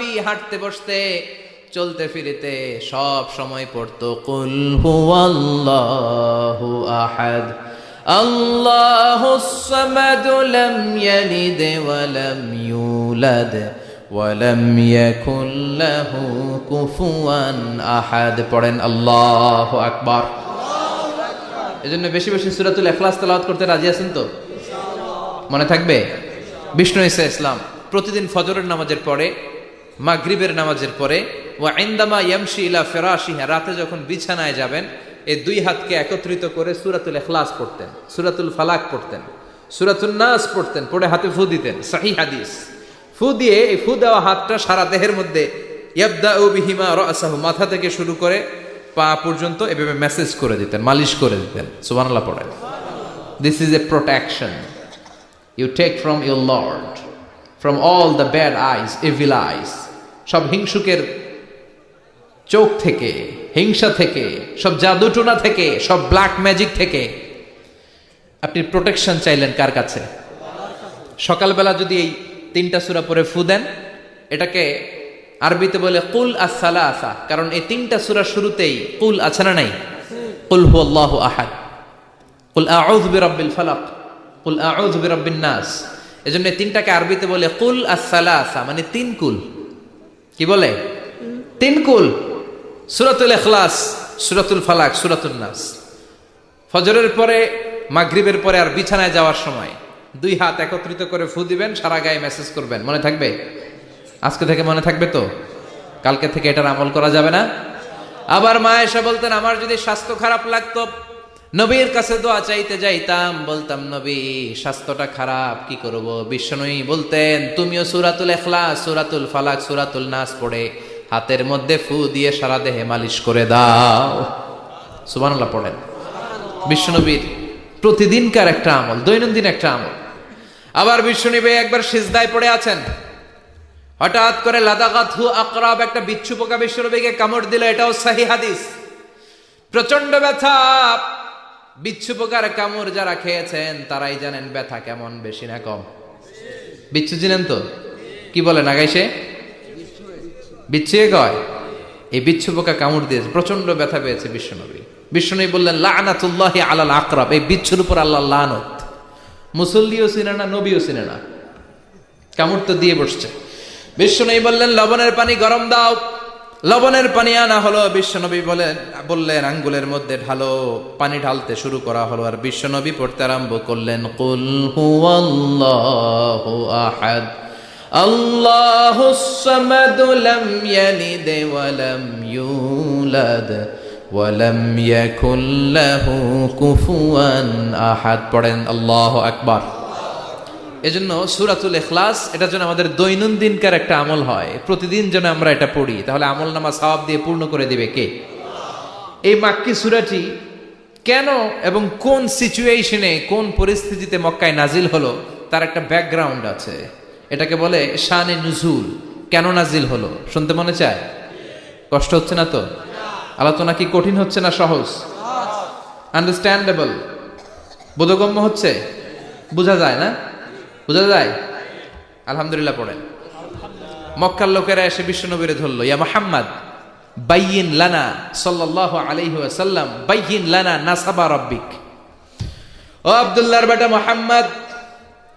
হাঁটতে বসতে, চলতে ফিরিতে সব সময় পড়তো, কুল হুয়াল্লাহু আহাদ, আল্লাহু সামাদ লাম ইয়ালিদ ওয়া লাম ইউলাদ, ওয়া লাম ইয়াকুল লাহু কুফুয়ান আহাদ। পড়েন আল্লাহু আকবার। এজন্য বেশি বেশি সূরাতুল ইখলাস তেলাওয়াত করতে রাজি আছেন তো? মনে থাকবে? বিষ্ণু ইসা ইসলাম প্রতিদিন ফজরের নামাজের পরে মাগরিবের নামাজের পরে ও আইন্দামা ইয়ামশি ইলা ফেরাশিহা রাতে যখন বিছানায় যাবেন এই দুই হাতকে একত্রিত করে সুরাতুল এখলাস পড়তেন, সুরাতুল ফালাক পড়তেন সুরাতুল নাস পড়তেন, পড়ে হাতে ফু দিতেন সাহি হাদিস। ফু দিয়ে এই ফু দেওয়া হাতটা সারা দেহের মধ্যে ইয়াবদা ও বিহিমা রাসাহু মাথা থেকে শুরু করে পা পর্যন্ত এভাবে মেসেজ করে দিতেন, মালিশ করে দিতেন, সুবহানাল্লাহ পড়েন। This is a protection you take from your lord from all the bad eyes evil eyes সব হিংসুকের চোখ থেকে, হিংসা থেকে, সব জাদুটোনা থেকে, সব ব্ল্যাক ম্যাজিক থেকে। আপনি প্রোটেকশন চাইলেন কার কাছে? সকালবেলা যদি এই তিনটা সুরা পরে ফু দেন, এটাকে আরবিতে বলে কুল আসালা আসা কারণ এই তিনটা সুরা শুরুতেই কুল আছে না নাই? কুল হু আল্লাহ আহাদ। কুল আউযু বিরাব্বিল ফালাক। কুল আউযু বিরাব্বিন নাস। এজন্য তিনটাকে আরবিতে বলে কুল আসসালাসা মানে তিন কুল। কি বলে? তিন কুল। সূরাতুল ইখলাস, সূরাতুল ফালাক, সূরাতুন নাস। ফজরের পরে, মাগরিবের পরে আর বিছানায় যাওয়ার সময় দুই হাত একত্রিত করে ফু দিবেন, সারা গায়ে মেসেজ করবেন। মনে থাকবে? আজকে থেকে মনে থাকবে তো? কালকে থেকে এটার আমল করা যাবে না? আবার মা এসে বলতেন, আমার যদি স্বাস্থ্য খারাপ লাগতো নবীর কাছে দোয়া চাইতে যাইতাম, বলতাম, নবী, স্বাস্থ্যটা খারাপ, কি করব? বিশ্বনয়ী বলতেন, তুমিও সুরাতুল এখলাস সুরাতুল ফালাক, সুরাতুল নাস পড়ে, হাতের মধ্যে ফু দিয়ে সারা দেহে মালিশ করে দাও। সুবহানাল্লাহ পড়েন। বিশ্বনবীর প্রতিদিনকার একটা আমল, দৈনন্দিন একটা আমল। আবার বিশ্বনবী একবার সিজদায় পড়ে আছেন। হঠাৎ করে লাদাগাথু আকরাব একটা বিচ্ছু পোকা বিশ্বনবীকে কামড় দিল, এটাও সাহি হাদিস। প্রচণ্ড ব্যথা বিচ্ছু পোকার কামড় যারা খেয়েছেন, তারাই জানেন ব্যথা কেমন বেশি না কম। বিচ্ছু চিনেন তো? কি বলে বলেন আগাইছে বিচ্ছুয়ে কয়? এই বিচ্ছু পোকা কামড় দিয়েছে প্রচণ্ড ব্যথা পেয়েছে বিশ্বনবী। বিশ্বনবী বললেন, লানাতুল্লাহি আলাল আকরাব এই বিচ্ছুর উপর আল্লাহ লানত। মুসল্লিও চিনে না, নবীও চিনে না। কামড় তো দিয়ে বসছে। বিশ্বনবী বললেন, লবণের পানি গরম দাও। লবণের পানি আনা হলো, বিশ্বনবী বলেন বললেন, আঙ্গুলের মধ্যে ঢালো, পানি ঢালতে শুরু করা হলো, আর বিশ্বনবী পড়তে আরম্ভ করলেন, কুল হুয়াল্লাহু আহাদ, আল্লাহুস সামাদ লাম ইয়ালিদ ওয়া লাম ইউলাদ, ওয়া ইয়াকুল লাহু কুফুয়ান আহাদ। পড়েন, আল্লাহু আকবার। এজন্য সুরাতুল এখলাস এটা যেন আমাদের দৈনন্দিনকার একটা আমল হয়। প্রতিদিন যেন আমরা এটা পড়ি। তাহলে আমল নামা সওয়াব দিয়ে পূর্ণ করে দিবে কে? এই মাক্কি সুরাটি কেন এবং কোন সিচুয়েশনে কোন পরিস্থিতিতে মক্কায় নাজিল হলো, তার একটা ব্যাকগ্রাউন্ড আছে। এটাকে বলে শানে নুজুল। কেন নাজিল হলো? শুনতে মনে চায়? কষ্ট হচ্ছে না তো? আলোচনা কি কঠিন হচ্ছে না সহজ? আন্ডারস্ট্যান্ডেবল বোধগম্য হচ্ছে? বোঝা যায় না? বোঝা যায়? আলহামদুলিল্লাহ পড়েন। মক্কার লোকেরা এসে বিশ্বনবীরে ধরলো, ইয়া মোহাম্মদ, বাইয়িন লানা সাল্লাল্লাহু আলাইহি ওয়াসাল্লাম, বাইয়িন লানা নাসাবা রাব্বিক। ও আব্দুল্লাহর বেটা মোহাম্মদ,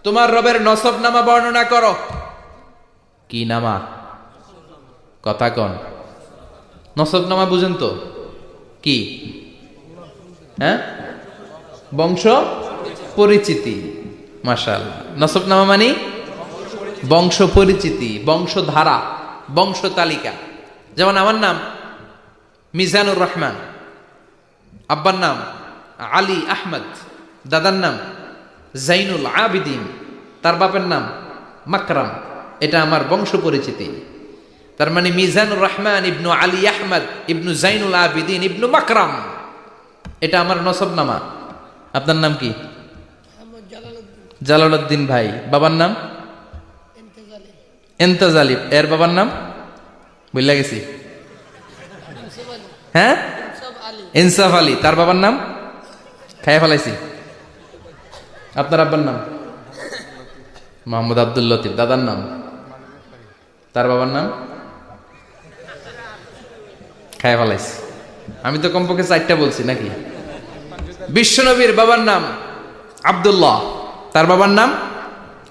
তোমার রবের নসব নামা বর্ণনা করো। কি নামা? কথা কন। নসব নামা বুঝেন তো। কি? হ্যাঁ? বংশ? পরিচিতি। মাশাল নসবনামা মানে বংশ পরিচিতি বংশধারা বংশ তালিকা যেমন আমার নাম মিজানুর রহমান, আব্বার নাম আলী আহমদ, দাদার নাম জাইনুল আবিদিন, তার বাপের নাম মাকরাম। এটা আমার বংশ পরিচিতি তার মানে মিজানুর রহমান ইবনু আলী আহমদ, ইবনু জাইনুল আবিদিন, ইবনু মাকরাম। এটা আমার নসবনামা। আপনার নাম কি? জালালউদ্দিন ভাই, বাবার নাম? এন্তাজ আলী এর বাবার নাম? বুঝলা গেছি। হ্যাঁ? ইনসাফ আলী। তার বাবার নাম? খাইয়া ফেলাইছি। আপনার আব্বার নাম? মোহাম্মদ আব্দুল লতিফ। দাদার নাম? তার বাবার নাম? খায় ফেলাইছি। আমি তো কমপক্ষে চারটা বলছি নাকি? বিশ্বনবীর বাবার নাম আব্দুল্লাহ। তার বাবার নাম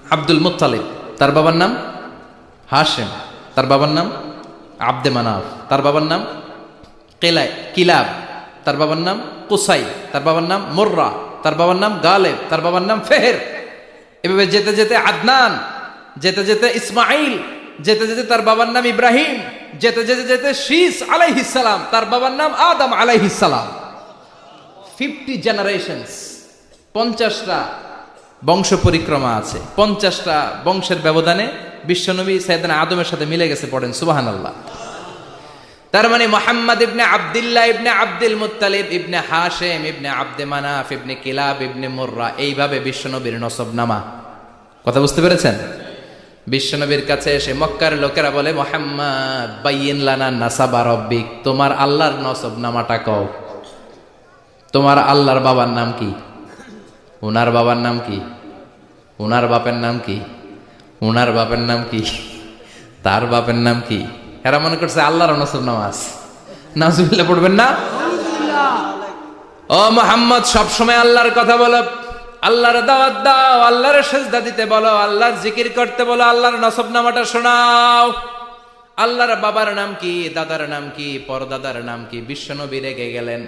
আব্দুল মুত্তালিব তার বাবার নাম হাশেম তার বাবার নাম আব্দে মানাফ তার বাবার নাম কেলাই কিলাব তার বাবার নাম কুসাই তার বাবার নাম মোর্রা তার বাবার নাম গালেব তার বাবার নাম ফেহের এভাবে যেতে যেতে আদনান যেতে যেতে ইসমাইল যেতে যেতে তার বাবার নাম ইব্রাহিম যেতে যেতে যেতে শীস আলাইহিসালাম তার বাবার নাম আদম আলাইহিসালাম ফিফটি জেনারেশনস পঞ্চাশটা বংশ পরিক্রমা আছে। পঞ্চাশটা বংশের ব্যবধানে বিশ্বনবী সাইদান আদমের সাথে মিলে গেছে পড়েন সুবাহান আল্লাহ তার মানে মোহাম্মদ ইবনে আবদুল্লাহ ইবনে আব্দুল মুত্তালিব, ইবনে হাশেম, ইবনে আব্দে মানাফ, ইবনে কিলাব, ইবনে মোর্রা এইভাবে বিশ্বনবীর নসব নামা কথা বুঝতে পেরেছেন? বিশ্বনবীর কাছে এসে মক্কার লোকেরা বলে, মোহাম্মদ, বাইন লানা নাসাবা রব্বিক, তোমার আল্লাহর নসব নামাটা কও। তোমার আল্লাহর বাবার নাম কি? উনার বাবার নাম কি? উনার বাপের নাম কি? উনার বাপের নাম কি? তার বাপের নাম কি? এরা মনে করছে আল্লাহর নসব নামাজ। নাজুবিল্লাহ পড়বেন না? ও মোহাম্মদ, সবসময় আল্লাহর কথা বলো। আল্লাহর দাওয়াত দাও, আল্লাহর সেজদা দিতে বলো, আল্লাহর জিকির করতে বলো, আল্লাহর নসব নামাটা শোনাও। আল্লাহর বাবার নাম কি, দাদার নাম কি, পরদাদার নাম কি, বিশ্বনবী রেগে গেলেন।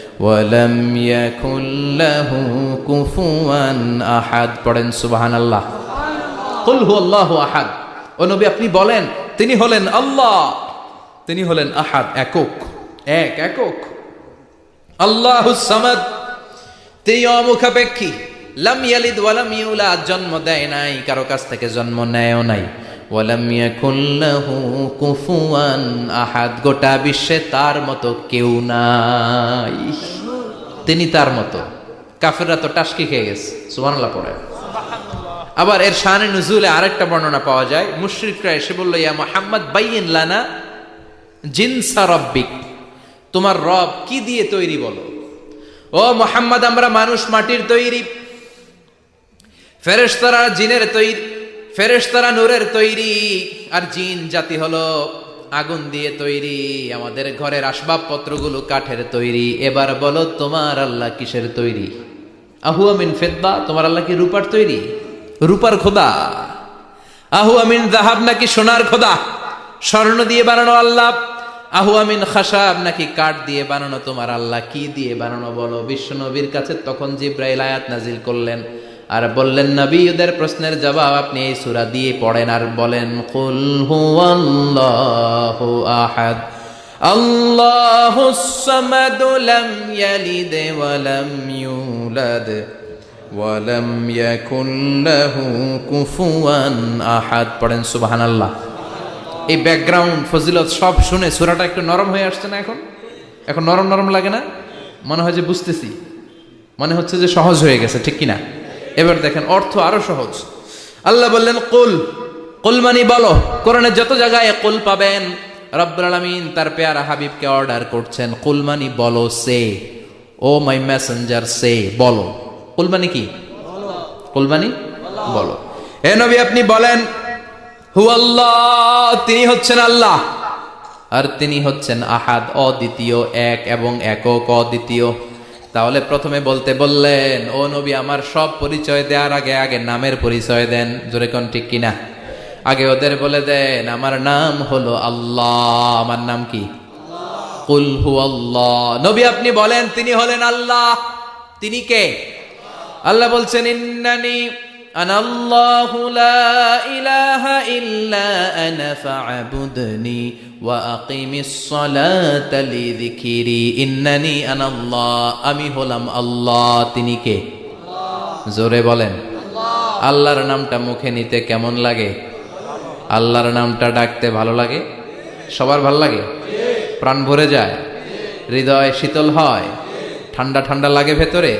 ওয়া লাম ইয়াকুল লাহু কুফুয়ান আহাদ পড়েন সুবহানাল্লাহ। কুল হুয়াল্লাহু আহাদ ও নবী, আপনি বলেন, তিনি হলেন আল্লাহ। তিনি হলেন আহাদ, একক। এক, একক। আল্লাহ সামাদ। তিনি অমুখাপেক্ষী। লাম ইয়ালিদ ওয়ালাম ইউলাদ। জন্ম দেয় নাই, কারও কাছ থেকে জন্ম নেয়ও নাই। ওয়ালাম ইয়াকুল্লাহু কুফুয়ান আহাদ। গোটা বিশ্বে তার মতো কেউ নাই। তিনি তার মতো। কাফেররা তো টাসকি খেয়ে গেছে, সুবহানাল্লাহ পড়ে। আবার এর শানে নুজুলে আরেকটা বর্ণনা পাওয়া যায়, মুশরিকরা এসে বলল, ইয়া মুহাম্মদ, বাইয়িন লানা জিনসা রব্বিক। তোমার রব কি দিয়ে তৈরি বলো? ও মোহাম্মদ, আমরা মানুষ মাটির তৈরি। ফেরেশতারা জিনের তৈরি। ফেরেশতারা নূরের তৈরি, আর জিন জাতি হলো আগুন দিয়ে তৈরি। আমাদের ঘরের আসবাবপত্রগুলো কাঠের তৈরি। এবার বলো, তোমার আল্লাহ কিসের তৈরি? আহু আমিন ফেদ্দা, তোমার আল্লাহ কি রূপার তৈরি? রূপার খোদা। আহু আমিন জাহাব নাকি সোনার খোদা? স্বর্ণ দিয়ে বানানো আল্লাহ। আহু আমিন খাসাব নাকি কাঠ দিয়ে বানানো? তোমার আল্লাহ কি দিয়ে বানানো বলো? বিশ্ব নবীর কাছে তখন জিব্রাইল আয়াত নাজিল করলেন। আর বললেন নবী ওদের প্রশ্নের জবাব আপনি এই সূরা দিয়ে পড়েন আর বলেন, কুল হুয়াল্লাহু আহাদ আল্লাহুস সামাদ লাম ইয়ালিদ ওয়া লাম ইউলাদ ওয়া লাম ইয়াকুল লাহু কুফুয়ান আহাদ। পড়েন, সুবহানাল্লাহ। এই ব্যাকগ্রাউন্ড ফজিলত সব শুনে সুরাটা একটু নরম হয়ে আসছে না এখন? এখন নরম নরম লাগে না? মনে হয় যে বুঝতেছি। মনে হচ্ছে যে সহজ হয়ে গেছে, ঠিক কিনা? এবার দেখেন, অর্থ আরও সহজ। আল্লাহ বললেন, কুল কুল মানি বলো কোরআনের যত জায়গায় কুল পাবেন, রব্বুল আলামিন তার পেয়ারা হাবিবকে অর্ডার করছেন, কুল মানি বলো, সে। ও মাই মেসেঞ্জার, সে, বলো। কুল মানি কি? কুল মানি বলো। হে নবী, আপনি বলেন, হু আল্লাহ, তিনি হচ্ছেন আল্লাহ। আর তিনি হচ্ছেন আহাদ, অদ্বিতীয়, এক এবং একক, অদ্বিতীয়। তাহলে প্রথমে বলতে বললেন ও নবী আমার সব পরিচয় দেওয়ার আগে আগে নামের পরিচয় দেন। জোরে কোন ঠিক কিনা? আগে ওদের বলে দেন আমার নাম হলো আল্লাহ। আমার নাম কি? আল্লাহ। নবী আপনি বলেন তিনি হলেন আল্লাহ। তিনি কে? আল্লাহ বলছেন ইন্নানি أنا الله لا إله إلا أنا فاعبدني وأقم الصلاة لذكري إنني أنا الله আমি হলাম আল্লাহ তিনি কে জোরে বলেন আল্লাহর নামটা মুখে নিতে কেমন লাগে আল্লাহর নামটা ডাকতে ভালো লাগে সবার ভাল লাগে প্রাণ ভরে যায় হৃদয় শীতল হয় ঠান্ডা ঠান্ডা লাগে ভেতরে